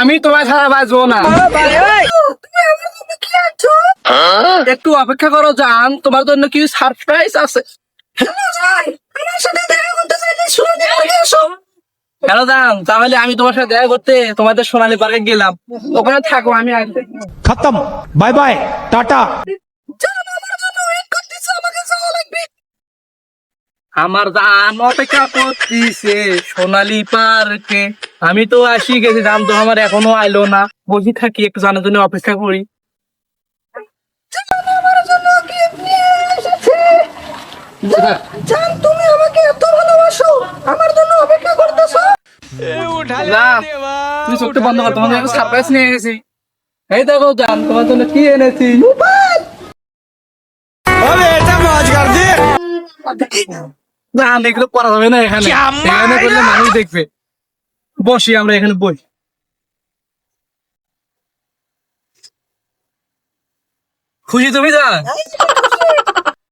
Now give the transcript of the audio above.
আমি তোমার ছাড়া না। একটু অপেক্ষা করো জান। তোমার জন্য কি সারপ্রাইজ আছে? হ্যালো জান তাহলে আমি তোমার সাথে দেখা করতে তোমাদের সোনালি পার্কে গেলাম। ওখানে থাকো আমি খতম। Bye bye tata. আমার জান অপেক্ষা করতেছে সোনালী পার্কে। আমি তো আসি গেছি দাম তো আমার এখনও আইলো না। বসে থাকি একটু জানার জন্য অপেক্ষা করি। জান তুমি আমাকে এত ভালোবাসো আমার জন্য অপেক্ষা করতেছো? তুমি চোখটা বন্ধ কর তোমাদের সারপ্রাইজ নিয়ে গেছি। এই দেখো জান তোমার জন্য কি এনেছি? এগুলো করা যাবে না এখানে। এখানে করলে মানুষ দেখবে। বসি আমরা এখানে বই। খুশি তুমি জান